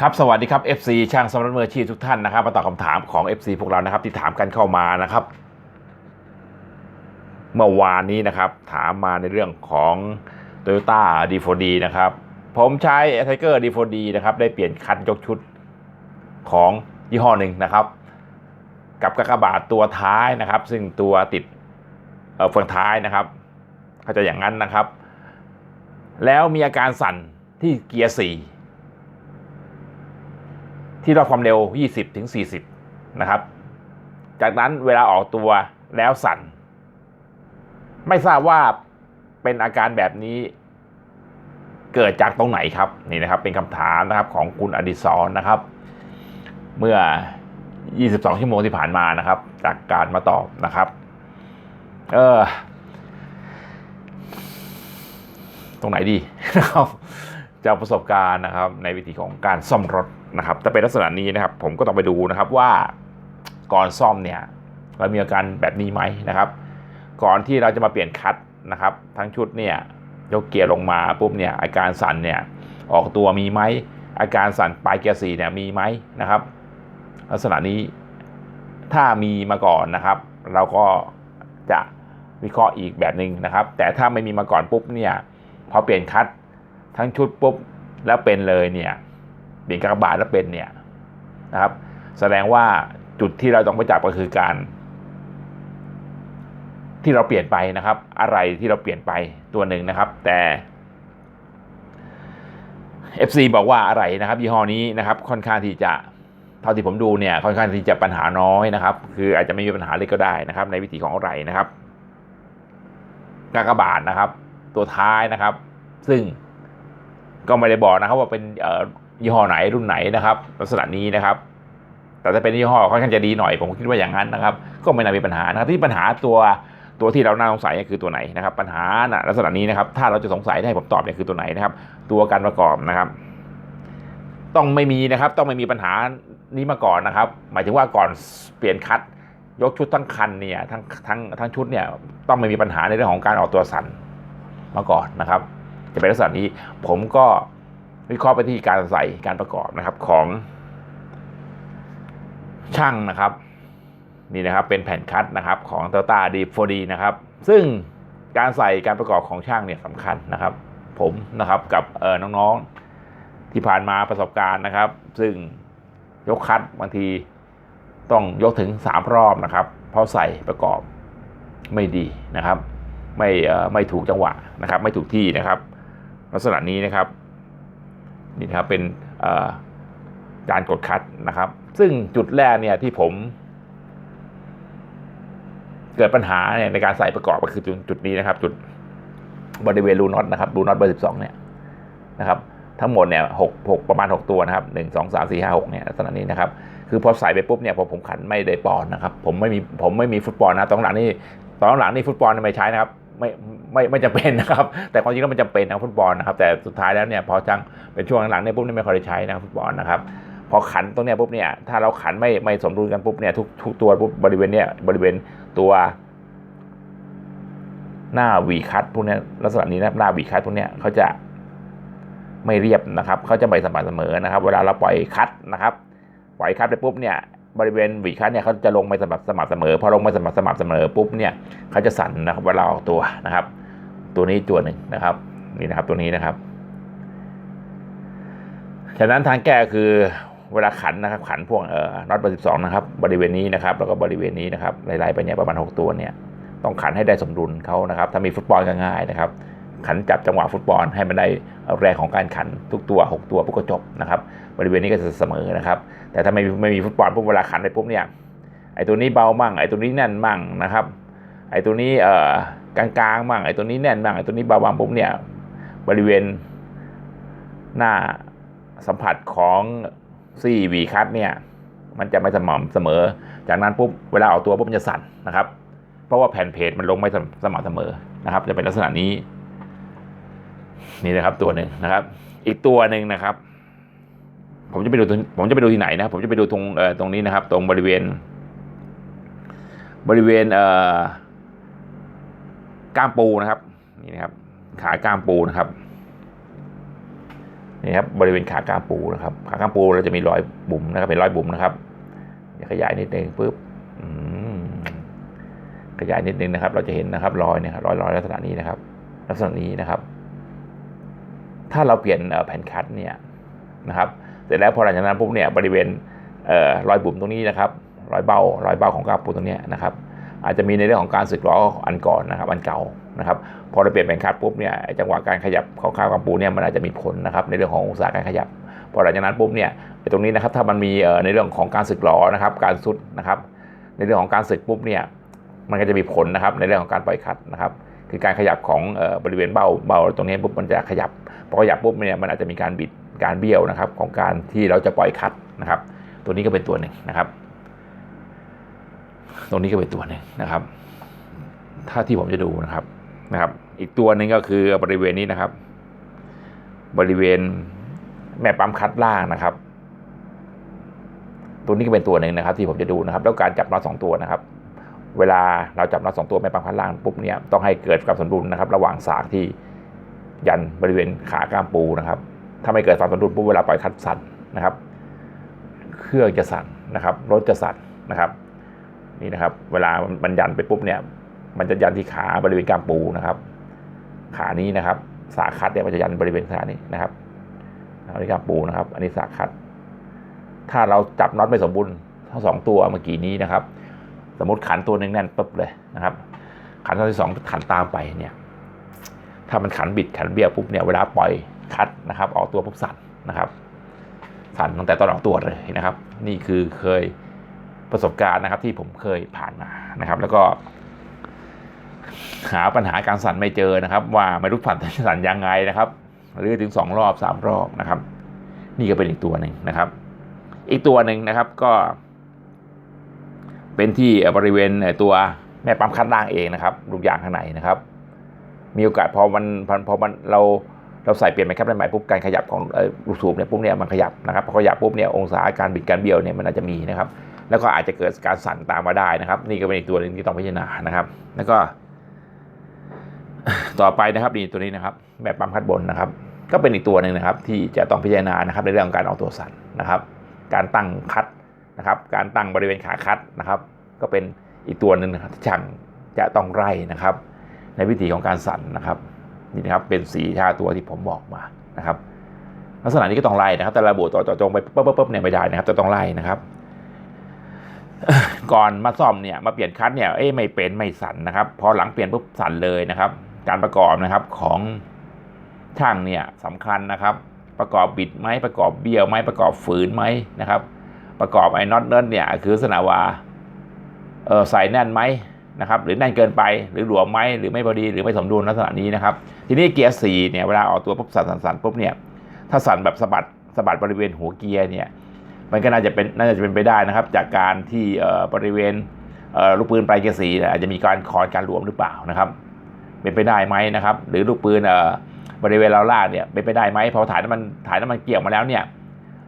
ครับสวัสดีครับ FC ช่างสมรรถมืออาชีพทุกท่านนะครับมาตอบคำถามของ FC พวกเรานะครับ ที่ถามกันเข้ามานะครับ เมื่อวานนี้นะครับ ถามมาในเรื่องของ Toyota D4D นะครับ ผมใช้ Tiger D4D นะครับ ได้เปลี่ยนคันยกชุดของยี่ห้อหนึ่งนะครับ กับกระบาดตัวท้ายนะครับ ซึ่งตัวติดเอ่อเฟืองท้ายนะครับเขาใจะอย่างนั้นนะครับ แล้วมีอาการสั่นที่เกียร์สี่ ที่รอบความเร็ว 20 ถึง 40 นะครับ จากนั้นเวลาออกตัวแล้วสั่น ไม่ทราบว่าเป็นอาการแบบนี้เกิดจากตรงไหนครับนี่นะครับเป็นคำถามนะครับของคุณอดิศรนะครับ เมื่อ 22 ชั่วโมงที่ผ่านมานะครับ จากการมาตอบนะครับ เออตรงไหนดีนะครับ จากประสบการณ์นะครับในวิธีของการซ่อมรถนะครับถ้าเป็นลักษณะนี้นะครับ ผมก็ต้องไปดูนะครับว่าก่อนซ่อมเนี่ยเรามีอาการแบบนี้ไหมนะครับ ก่อนที่เราจะมาเปลี่ยนคัตนะครับ ทั้งชุดเนี่ยยกเกียร์ลงมาปุ๊บเนี่ยอาการสั่นเนี่ยออกตัวมีไหมอาการสั่นปลายเกียร์สี่เนี่ยมีไหมนะครับ ลักษณะนี้ถ้ามีมาก่อนนะครับ เราก็จะวิเคราะห์อีกแบบหนึ่งนะครับ แต่ถ้าไม่มีมาก่อนปุ๊บเนี่ยพอเปลี่ยนคัต ทั้งชุดปุ๊บแล้วเป็นเลยเนี่ยเปลี่ยนกระบาดแล้วเป็นเนี่ยนะครับ แสดงว่าจุดที่เราต้องไปจับก็คือการ ที่เราเปลี่ยนไปนะครับ อะไรที่เราเปลี่ยนไปตัวหนึ่งนะครับ แต่ FC บอกว่าอะไรนะครับ ยี่ห้อนี้นะครับ ค่อนข้างที่จะเท่าที่ผมดูเนี่ยค่อนข้างที่จะปัญหาน้อยนะครับ คืออาจจะไม่มีปัญหาเลยก็ได้นะครับ ในวิธีของอะไรนะครับกากบาทนะครับ ตัวท้ายนะครับ ซึ่ง ก็ไม่ได้บอกนะครับว่าเป็นยี่ห้อไหนรุ่นไหนนะครับ ลักษณะนี้นะครับ แต่ถ้าเป็นยี่ห้อค่อนข้างจะดีหน่อยผมคิดว่าอย่างนั้นนะครับ ก็ไม่น่ามีปัญหานะครับที่ปัญหาตัวตัวที่เราน่าสงสัยคือตัวไหนนะครับ ปัญหาน่ะลักษณะนี้นะครับ ถ้าเราจะสงสัยให้ผมตอบเนี่ยคือตัวไหนนะครับ ตัวการประกอบนะครับ ต้องไม่มีนะครับ ต้องไม่มีปัญหานี้มาก่อนนะครับ หมายถึงว่าก่อนเปลี่ยนคัดยกชุดทั้งคันเนี่ยทั้งทั้งทั้งชุดเนี่ยต้องไม่มีปัญหาในเรื่องของการออกตัวสั่นมาก่อนนะครับ จะเป็นลักษณะนี้ ผมก็วิเคราะห์ไปที่การใส่การประกอบนะครับของช่างนะครับ นี่นะครับเป็นแผ่นคัดนะครับของ Toyota D4D นะครับ ซึ่งการใส่การประกอบของช่างเนี่ยสำคัญนะครับ ผมนะครับกับเออน้องๆที่ผ่านมาประสบการณ์นะครับ ซึ่งยกคัดบางทีต้องยกถึง 3 รอบนะครับ เพราะใส่ประกอบไม่ดีนะครับ ไม่เอ่อไม่ถูกจังหวะนะครับ ไม่ถูกที่นะครับ ลักษณะนี้นะครับนี่นะครับเป็นการกดคัดนะครับ ซึ่งจุดแรกเนี่ยที่ผม เกิดปัญหาเนี่ยในการใส่ประกอบก็คือจุดจุดนี้นะครับ จุดบริเวณรูน็อตนะครับรูน็อตเบอร์สิบสองเนี่ยนะครับ ทั้งหมดเนี่ยหกหกประมาณหกตัวนะครับหนึ่งสองสามสี่ห้าหกเนี่ยลักษณะนี้นะครับ คือพอใส่ไปปุ๊บเนี่ยพอผมขันไม่ได้ปอนนะครับ ผมไม่มีผมไม่มีฟุตบอลนะตอนหลังนี่ตอนหลังนี่ฟุตบอลไม่ใช้นะครับ ไม่ไม่ไม่จำเป็นนะครับ แต่ความจริงแล้วมันจำเป็นนะฟุตบอลนะครับ แต่สุดท้ายแล้วเนี่ยพอจังเป็นช่วงหลังๆเนี่ยปุ๊บเนี่ยไม่ค่อยได้ใช้นะฟุตบอลนะครับพอขันตรงเนี้ยปุ๊บเนี่ยถ้าเราขันไม่ไม่สมดุลกันปุ๊บเนี่ยทุกทุกตัวปุ๊บบริเวณเนี้ยบริเวณตัวหน้าวีคัตพวกเนี้ยลักษณะนี้นะหน้าวีคัตพวกเนี้ยเขาจะไม่เรียบนะครับเขาจะไม่สม่ำเสมอนะครับ เวลาเราปล่อยคัตนะครับ ปล่อยคัตไปปุ๊บเนี่ย บริเวณหวีคัตเนี่ยเขาจะลงไม่สม่ำสม่ำเสมอพอลงไม่สม่ำสม่ำเสมอปุ๊บเนี่ยเขาจะสั่นนะครับเวลาออกตัวนะครับ ตัวนี้ตัวหนึ่งนะครับนี่นะครับตัวนี้นะครับฉะนั้นทางแก้คือเวลาขันนะครับขันพวกเอ่อน็อตเบอร์สิบสองนะครับบริเวณนี้นะครับแล้วก็บริเวณนี้นะครับไล่ๆไปเนี่ยประมาณหกตัวเนี่ยต้องขันให้ได้สมดุลเขานะครับถ้ามีฟุตบอลก็ง่ายนะครับ ขันจับจังหวะฟุตบอลให้มันได้แรงของการขันทุกตัว 6 ตัวปุ๊บก็จบนะครับบริเวณนี้ก็จะเสมอนะครับ แต่ถ้าไม่ไม่มีฟุตบอลปุ๊บเวลาขันไปปุ๊บเนี่ยไอ้ตัวนี้เบามั่งไอ้ตัวนี้แน่นมั่งนะครับไอ้ตัวนี้เอ่อกลางๆมั่งไอ้ตัวนี้แน่นมั่งไอ้ตัวนี้เบาบางปุ๊บเนี่ยบริเวณหน้าสัมผัสของซี่วีคัตเนี่ยมันจะไม่สม่ำเสมอ จากนั้นปุ๊บเวลาออกตัวปุ๊บมันจะสั่นนะครับ เพราะว่าแผ่นเพจมันลงไม่สม่ำเสมอนะครับ จะเป็นลักษณะนี้ นี่นะครับตัวหนึ่งนะครับ อีกตัวหนึ่งนะครับ ผมจะไปดูผมจะไปดูที่ไหนนะ ผมจะไปดูตรงตรงนี้นะครับ ตรงบริเวณ บริเวณเก้ามปูนะครับนี่นะครับ ขาก้ามปูนะครับนี่ครับบริเวณขากลางปูนะครับขากลางปูเราจะมีรอยบุ๋มนะครับเป็นรอยบุ๋มนะครับเดี๋ยวขยายนิดนึงปุ๊บขยายนิดนึงนะครับ เราจะเห็นนะครับรอยเนี่ยครับรอยรอยลักษณะนี้นะครับ ลักษณะนี้นะครับ ถ้าเราเปลี่ยนแผ่นคัดเนี่ยนะครับ เสร็จแล้วพอหลังจากนั้นปุ๊บเนี่ยบริเวณเออรอยบุ๋มตรงนี้นะครับ รอยเบ้ารอยเบ้าของกลางปูตรงนี้นะครับ อาจจะมีในเรื่องของการสึกหรออันก่อนนะครับ อันเก่านะครับ พอเราเปลี่ยนแผ่นคัดปุ๊บเนี่ยจังหวะการขยับของข้าวกำปูเนี่ยมันอาจจะมีผลนะครับในเรื่องขององศาการขยับ พอหลังจากนั้นปุ๊บเนี่ยตรงนี้นะครับถ้ามันมีในเรื่องของการสึกหรอนะครับ การสุดนะครับ ในเรื่องของการสึกปุ๊บเนี่ยมันก็จะมีผลนะครับในเรื่องของการปล่อยคัดนะครับ คือการขยับของบริเวณเบ้าเบ้าตรงนี้ปุ๊บมันจะขยับพอขยับปุ๊บเนี่ยมันอาจจะมีการบิดการเบี้ยวนะครับ ของการที่เราจะปล่อยคัดนะครับ ตัวนี้ก็เป็นตัวหนึ่งนะครับ ตรงนี้ก็เป็นตัวหนึ่งนะครับ ถ้าที่ผมจะดูนะครับนะครับ อีกตัวหนึ่งก็คือบริเวณนี้นะครับ บริเวณแม่ปั๊มคัดล่างนะครับ ตัวนี้ก็เป็นตัวหนึ่งนะครับ ที่ผมจะดูนะครับ แล้วการจับน็อตสองตัวนะครับ เวลาเราจับน็อตสองตัวแม่ปั๊มคัดล่างปุ๊บเนี่ยต้องให้เกิดความสมดุลนะครับ ระหว่างสากที่ยันบริเวณขากล้ามปูนะครับ ถ้าไม่เกิดความสมดุลปุ๊บเวลาปล่อยคัดสั่นนะครับ เครื่องจะสั่นนะครับ รถจะสั่นนะครับ นี่นะครับ เวลามันยันไปปุ๊บเนี่ย มันจะยันที่ขาบริเวณกล้ามปูนะครับ ขานี้นะครับ สากคัดเนี่ยมันจะยันบริเวณขานี้นะครับบริเวณกล้ามปูนะครับ อันนี้สากคัด ถ้าเราจับน็อตไม่สมบูรณ์ทั้งสองตัวเมื่อกี้นี้นะครับ สมมติขันตัวหนึ่งแน่นปุ๊บเลยนะครับ ขันตัวที่สองขันตามไปเนี่ยถ้ามันขันบิดขันเบี้ยวปุ๊บเนี่ยเวลาปล่อยคัดนะครับ ออกตัวปุ๊บสั่นนะครับ สั่นตั้งแต่ตอนออกตัวเลยนะครับ นี่คือเคยประสบการณ์นะครับที่ผมเคยผ่านมานะครับ แล้วก็ หาปัญหาการสั่นไม่เจอนะครับ ว่าไม่รู้สั่นสั่นยังไงนะครับหรือถึงสองรอบสามรอบนะครับ นี่ก็เป็นอีกตัวหนึ่งนะครับ อีกตัวหนึ่งนะครับก็ เป็นที่บริเวณตัวแม่ปั๊มคัดล่างเองนะครับลูกยางข้างในนะครับ มีโอกาสพอมันพอพอมันเราเราใส่เปลี่ยนไปครับใหม่ปุ๊บการขยับของลูกสูบเนี่ยปุ๊บเนี่ยมันขยับนะครับพอขยับปุ๊บเนี่ยองศาการบิดการเบี้ยวเนี่ยมันอาจจะมีนะครับ แล้วก็อาจจะเกิดการสั่นตามมาได้นะครับ นี่ก็เป็นอีกตัวหนึ่งที่ต้องพิจารณานะครับ แล้วก็ ต่อไปนะครับนี่ตัวนี้นะครับแบบปั๊มคัดบนนะครับ ก็เป็นอีกตัวหนึ่งนะครับ ที่จะต้องพิจารณานะครับ ในเรื่องของการออกตัวสั่นนะครับ การตั้งคัด นะครับ การตั้งบริเวณขาคัดนะครับ ก็เป็นอีกตัวหนึ่งนะครับที่ช่างจะต้องไล่นะครับ ในวิธีของการสั่นนะครับนี่นะครับเป็นสีท่าตัวที่ผมบอกมานะครับ ลักษณะนี้ก็ต้องไล่นะครับ แต่ระบุต่อต่อจงไปปุ๊บปุ๊บเนี่ยไม่ได้นะครับจะต้องไล่นะครับ ก่อนมาซ่อมเนี่ยมาเปลี่ยนคัดเนี่ยเอ้ไม่เป็นไม่สั่นนะครับ พอหลังเปลี่ยนปุ๊บสั่นเลยนะครับ การประกอบนะครับของช่างเนี่ยสำคัญนะครับ ประกอบบิดไหมประกอบเบี้ยวไหมประกอบฝืนไหมนะครับ ประกอบไอ้น็อตเนิร์เนี่ยคือลักษณะว่าเออใส่แน่นไหมนะครับหรือแน่นเกินไปหรือหลวมไหมหรือไม่พอดีหรือไม่สมดุลลักษณะนี้นะครับทีนี้เกียร์สี่เนี่ยเวลาออกตัวปุ๊บสั่นสั่นสั่นปุ๊บเนี่ยถ้าสั่นแบบสะบัดสะบัดบริเวณหัวเกียร์เนี่ยมันก็น่าจะเป็นน่าจะเป็นไปได้นะครับ จากการที่เอ่อบริเวณเออลูกปืนปลายเกียร์สี่อาจจะมีการคอนการหลวมหรือเปล่านะครับ เป็นไปได้ไหมนะครับ หรือลูกปืนเอ่อบริเวณเราล่างเนี่ยเป็นไปได้ไหมพอถ่ายน้ำมันถ่ายน้ำมันเกี่ยวมาแล้วเนี่ย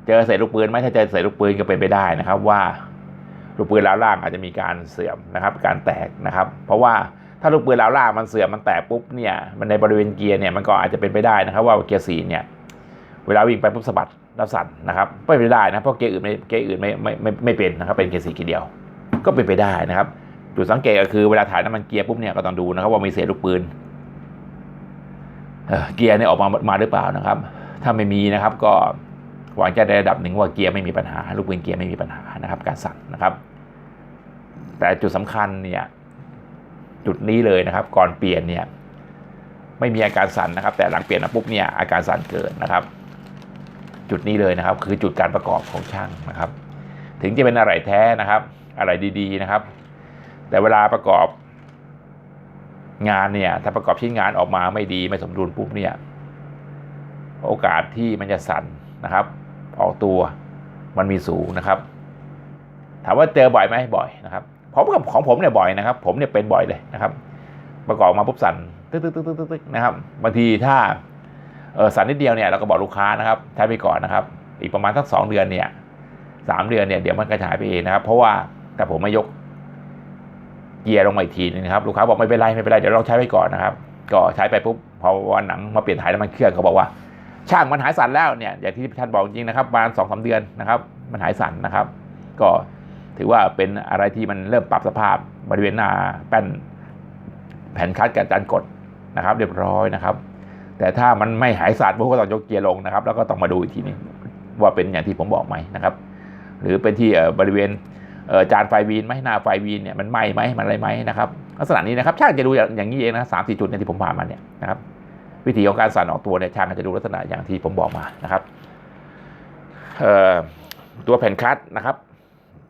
เจอเศษลูกปืนไหมถ้าเจอเศษลูกปืนก็เป็นไปได้นะครับ ว่าลูกปืนลาวล่างอาจจะมีการเสื่อมนะครับ การแตกนะครับ เพราะว่าถ้าลูกปืนลาวล่างมันเสื่อมมันแตกปุ๊บเนี่ยมันในบริเวณเกียร์เนี่ยมันก็อาจจะเป็นไปได้นะครับ ว่าเกียร์สีเนี่ยเวลาวิ่งไปปุ๊บสะบัดแล้วสั่นนะครับไม่เป็นไปได้นะเพราะเกียร์อื่นไม่เกียร์อื่นไม่ไม่ไม่ไม่เป็นนะครับ เป็นเกียร์สีเกียร์เดียว ก็เป็นไปได้นะครับจุดสังเกตก็คือเวลาถ่ายน้ำมันเกียร์ปุ๊บเนี่ยก็ต้องดูนะครับ ว่ามีเศษลูกปืนเอ่อเกียร์เนี่ยออกมามาหรือเปล่านะครับ ถ้าไม่มีนะครับก็ หวังจะได้ระดับหนึ่งว่าเกียร์ไม่มีปัญหา ลูกปืนเกียร์ไม่มีปัญหานะครับ การสั่นนะครับ แต่จุดสำคัญเนี่ยจุดนี้เลยนะครับ ก่อนเปลี่ยนเนี่ยไม่มีอาการสั่นนะครับ แต่หลังเปลี่ยนปุ๊บเนี่ยอาการสั่นเกิดนะครับ จุดนี้เลยนะครับ คือจุดการประกอบของช่างนะครับ ถึงจะเป็นอะไรแท้นะครับ อะไรดีๆนะครับ แต่เวลาประกอบงานเนี่ยถ้าประกอบชิ้นงานออกมาไม่ดีไม่สมดุลปุ๊บเนี่ยโอกาสที่มันจะสั่นนะครับ ออกตัวมันมีสูงนะครับ ถามว่าเจอบ่อยไหมบ่อยนะครับผมกับของผมเนี่ยบ่อยนะครับ ผมเนี่ยเป็นบ่อยเลยนะครับ ประกอบมาปุ๊บสั่นตึ๊กตึ๊กตึ๊กตึ๊กตึ๊กนะครับบางทีถ้าเออสั่นนิดเดียวเนี่ยเราก็บอกลูกค้านะครับใช้ไปก่อนนะครับ อีกประมาณสักสองเดือนเนี่ยสามเดือนเนี่ยเดี๋ยวมันก็จะหายไปเองนะครับ เพราะว่าแต่ผมไม่ยกเกียร์ลงมาอีกทีนึงนะครับลูกค้าบอกไม่เป็นไรไม่เป็นไรเดี๋ยวเราใช้ไปก่อนนะครับ ก็ใช้ไปปุ๊บพอวันหลังมาเปลี่ยนถ่ายน้ำมันเครื่องเขาบอกว่า ช่างมันหายสั่นแล้วเนี่ยอย่างที่ท่านบอกจริงนะครับประมาณสองสาเดือนนะครับ มันหายสั่นนะครับ ก็ถือว่าเป็นอะไรที่มันเริ่มปรับสภาพบริเวณหน้าแป้นแผ่นคัดกับจานกดนะครับ เรียบร้อยนะครับ แต่ถ้ามันไม่หายสั่นพวกก็ต้องยกเกียร์ลงนะครับ แล้วก็ต้องมาดูอีกทีนึงว่าเป็นอย่างที่ผมบอกไหมนะครับ หรือเป็นที่บริเวณจานไฟวีนไหมหน้าไฟวีนเนี่ยมันไหมไหมมันอะไรไหมนะครับลักษณะนี้นะครับช่างจะดูอย่างนี้เองนะสามสี่จุดเนี่ยที่ผมผ่านมาเนี่ยนะครับ วิธีของการสั่นออกตัวเนี่ยช่างก็จะดูลักษณะอย่างที่ผมบอกมานะครับตัวแผ่นคัดนะครับ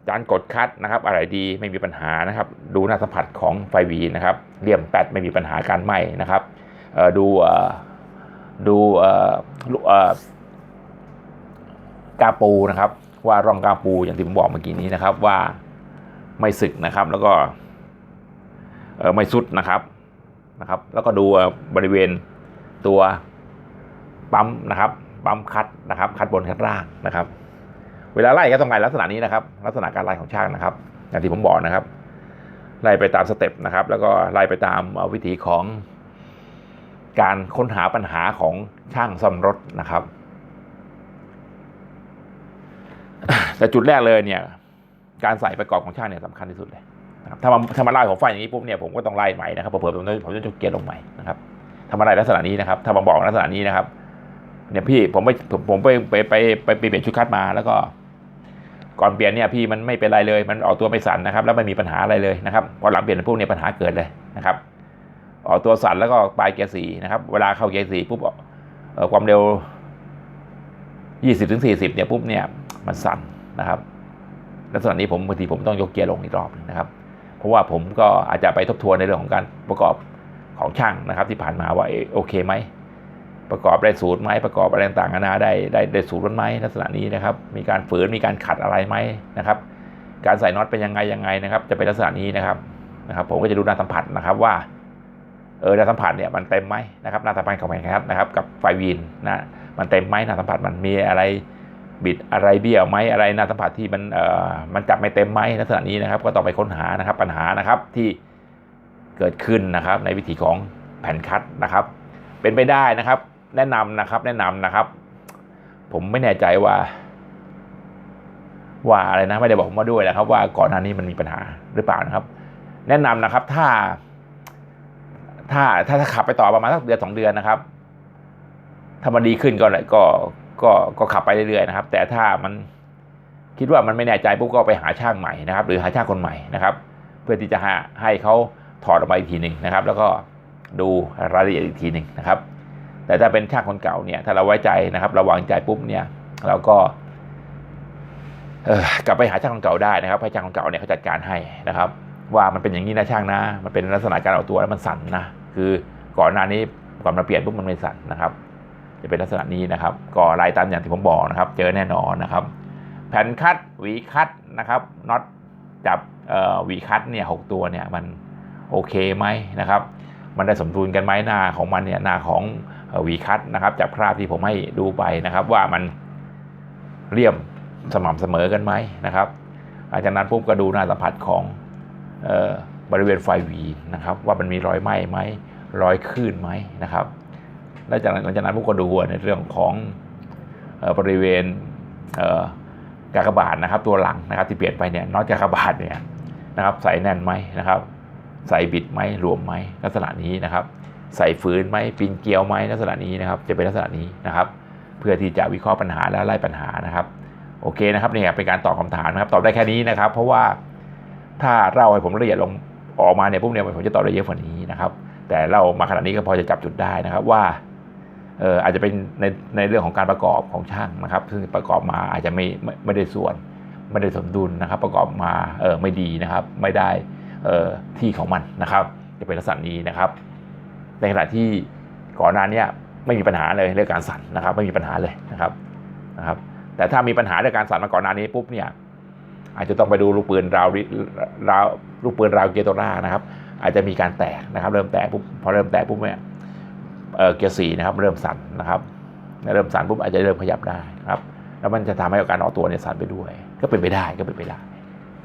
จานกดคัดนะครับ อะไรดีไม่มีปัญหานะครับ ดูหน้าสัมผัสของไฟวีนะครับเลี่ยมแปดไม่มีปัญหาการไหม้นะครับดูดูกาปูนะครับ ว่าร่องกาปูอย่างที่ผมบอกเมื่อกี้นี้นะครับ ว่าไม่สึกนะครับ แล้วก็ไม่สุดนะครับนะครับ แล้วก็ดูบริเวณ ตัวปั๊มนะครับ ปั๊มคัดนะครับ คัดบนคัดล่างนะครับ เวลาไล่ก็ต้องไล่ลักษณะนี้นะครับ ลักษณะการไล่ของช่างนะครับ อย่างที่ผมบอกนะครับ ไล่ไปตามสเต็ปนะครับ แล้วก็ไล่ไปตามวิธีของการค้นหาปัญหาของช่างซ่อมรถนะครับ แต่จุดแรกเลยเนี่ย การใส่ประกอบของช่างเนี่ยสำคัญที่สุดเลยนะครับถ้ามาถ้ามาไล่ของไฟอย่างนี้ปุ๊บเนี่ยผมก็ต้องไล่ใหม่นะครับเผื่อผมจะผมจะยกเกียร์ลงใหม่นะครับ ทำอะไรลักษณะนี้นะครับถ้ามาบอกลักษณะนี้นะครับเนี่ยพี่ผมไปผมผมไปไปไปไปเปลี่ยนชุดคัดมาแล้วก็ ก่อนเปลี่ยนเนี่ยพี่มันไม่เป็นไรเลย มันออกตัวไม่สั่นนะครับ แล้วไม่มีปัญหาอะไรเลยนะครับพอหลังเปลี่ยนพวกเนี้ปัญหาเกิดเลยนะครับออกตัวสั่นแล้วก็ปลายเกียร์สี่นะครับ เวลาเข้าเกียร์สี่ปุ๊บเอ่อความเร็วยี่สิบถึงสี่สิบเนี่ยปุ๊บเนี่ยมันสั่นนะครับลักษณะนี้ผมบางทีผมต้องยกเกียร์ลงอีกรอบหนึ่งนะครับ เพราะว่าผมก็อาจจะไปทบทวนในเรื่องของการประกอบ ของช่างนะครับ ที่ผ่านมาว่าโอเคไหมประกอบได้สูตรไหมประกอบอะไรต่างๆนานาได้ได้ได้สูตรมันไหมลักษณะนี้นะครับ มีการฝืนมีการขัดอะไรไหมนะครับ การใส่น็อตเป็นยังไงยังไงนะครับ จะเป็นลักษณะนี้นะครับนะครับ ผมก็จะดูหน้าสัมผัสนะครับว่าเออหน้าสัมผัสเนี่ยมันเต็มไหมนะครับหน้าสัมผัสของแผงคัดนะครับ กับไฟวีนนะมันเต็มไหมหน้าสัมผัสมันมีอะไรบิดอะไรเบี้ยวไหมอะไรหน้าสัมผัสที่มันเอ่อมันจับไม่เต็มไหมลักษณะนี้นะครับ ก็ต้องไปค้นหานะครับปัญหานะครับที่ เกิดขึ้นนะครับ ในวิธีของแผ่นคัดนะครับ เป็นไปได้นะครับ แนะนำนะครับ แนะนำนะครับ ผมไม่แน่ใจว่า ว่าอะไรนะไม่ได้บอกผมมาด้วยนะครับ ว่าก่อนหน้านี้มันมีปัญหาหรือเปล่านะครับ แนะนำนะครับ ถ้า ถ้าถ้าขับไปต่อประมาณสักเดือนสองเดือนนะครับ ถ้ามันดีขึ้นก็เลยก็ก็ก็ขับไปเรื่อยๆนะครับ แต่ถ้ามันคิดว่ามันไม่แน่ใจปุ๊บก็ไปหาช่างใหม่นะครับ หรือหาช่างคนใหม่นะครับ เพื่อที่จะให้เขา ถอดออกมาอีกทีหนึ่งนะครับ แล้วก็ดูรายละเอียดอีกทีหนึ่งนะครับ แต่ถ้าเป็นช่างคนเก่าเนี่ยถ้าเราไว้ใจนะครับ เราวางใจปุ๊บเนี่ยเราก็กลับไปหาช่างคนเก่าได้นะครับให้ช่างคนเก่าเนี่ยเขาจัดการให้นะครับ ว่ามันเป็นอย่างนี้นะช่างนะ มันเป็นลักษณะการออกตัวแล้วมันสั่นนะคือก่อนหน้านี้ก่อนมาเปลี่ยนปุ๊บมันไม่สั่นนะครับ จะเป็นลักษณะนี้นะครับก็ลายตามอย่างที่ผมบอกนะครับ เจอแน่นอนนะครับ แผ่นคัดหวีคัดนะครับน็อตจับหวีคัดเนี่ยหกตัวเนี่ยมัน โอเคไหมนะครับ มันได้สมดุลกันไหมหน้าของมันเนี่ยหน้าของวีคัดนะครับ จากภาพที่ผมให้ดูไปนะครับว่ามันเรียมสม่ำเสมอกันไหมนะครับหลังจากนั้นปุ๊บก็ดูหน้าสัมผัสของออบริเวณไฟวีนะครับ ว่ามันมีรอยไหม้ไหมรอยคลื่นไหมนะครับแล้วจากนั้นหลังจากนั้นปุ๊บก็ดูในเรื่องของออบริเวณเกากบาทนะครับ ตัวหลังนะครับที่เปลี่ยนไปเนี่ยน็อตกากบาทเนี่ยนะครับใส่แน่นไหมนะครับ ใส่บิดไหมรวมไหมลักษณะนี้นะครับ ใส่ฝืนไหมปีนเกลียวไหมลักษณะนี้นะครับ จะเป็นลักษณะนี้นะครับ เพื่อที่จะวิเคราะห์ปัญหาและไล่ปัญหานะครับโอเคนะครับเนี่ยเป็นการตอบคำถามนะครับตอบได้แค่นี้นะครับ เพราะว่าถ้าเล่าให้ผมละเอียดลงออกมาเนี่ยพวกเนี่ยผมจะตอบได้เยอะกว่านี้นะครับ แต่เล่ามาขนาดนี้ก็พอจะจับจุดได้นะครับว่าเอออาจจะเป็นในในเรื่องของการประกอบของช่างนะครับ ซึ่งประกอบมาอาจจะไม่ไม่ไม่ได้ส่วน ไม่ได้สมดุลนะครับ ประกอบมาเออไม่ดีนะครับ ไม่ได้ ที่ของมันนะครับ จะเป็นลักษณะนี้นะครับ ในขณะที่ก่อนหน้านี้ไม่มีปัญหาเลยเรื่องการสั่นนะครับ ไม่มีปัญหาเลยนะครับนะครับ แต่ถ้ามีปัญหาเรื่องการสั่นมาก่อนหน้านี้ปุ๊บเนี่ยอาจจะต้องไปดูลูกปืนราวราวลูกปืนราวเกียร์ตัวหน้านะครับ อาจจะมีการแตกนะครับ เริ่มแตกปุ๊บพอเริ่มแตกปุ๊บเนี่ยเกียร์สี่นะครับ เริ่มสั่นนะครับเริ่มสั่นปุ๊บอาจจะเริ่มขยับได้นะครับ แล้วมันจะทำให้การออกตัวเนี่ยสั่นไปด้วย ก็เป็นไปได้ก็เป็นไปได้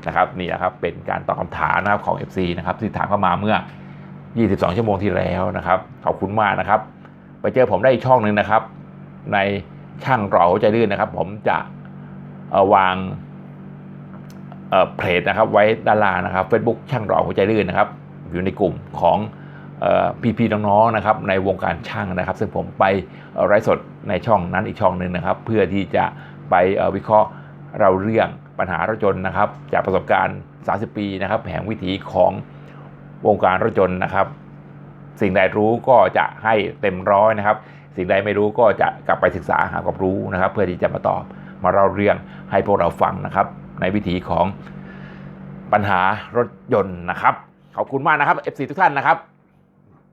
นะครับนี่นะครับเป็นการตอบคำถามนะครับของ FC นะครับที่ถามเข้ามาเมื่อ 22 ชั่วโมงที่แล้วนะครับขอบคุณมากนะครับ ไปเจอผมได้อีกช่องหนึ่งนะครับ ในช่างเราใจลื่นนะครับ ผมจะวางเพจนะครับไว้ด้านล่างนะครับ Facebook ช่างราหัวใจลื่นนะครับ อยู่ในกลุ่มของเอ่พี่ๆน้องๆนะครับ ในวงการช่างนะครับ ซึ่งผมไปไลฟ์สดในช่องนั้นอีกช่องหนึ่งนะครับ เพื่อที่จะไปวิเคราะห์เราเรื่อง ปัญหารถยนต์นะครับ จากประสบการณ์ 30 ปีนะครับแห่งวิถีของวงการรถยนต์นะครับ สิ่งใดรู้ก็จะให้เต็มร้อยนะครับ สิ่งใดไม่รู้ก็จะกลับไปศึกษาหาความรู้นะครับ เพื่อที่จะมาตอบมาเล่าเรื่องให้พวกเราฟังนะครับ ในวิถีของปัญหารถยนต์นะครับขอบคุณมากนะครับ FC ทุกท่านนะครับ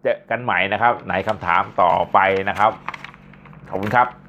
เจอกันใหม่นะครับในคำถามต่อไปนะครับ ขอบคุณครับ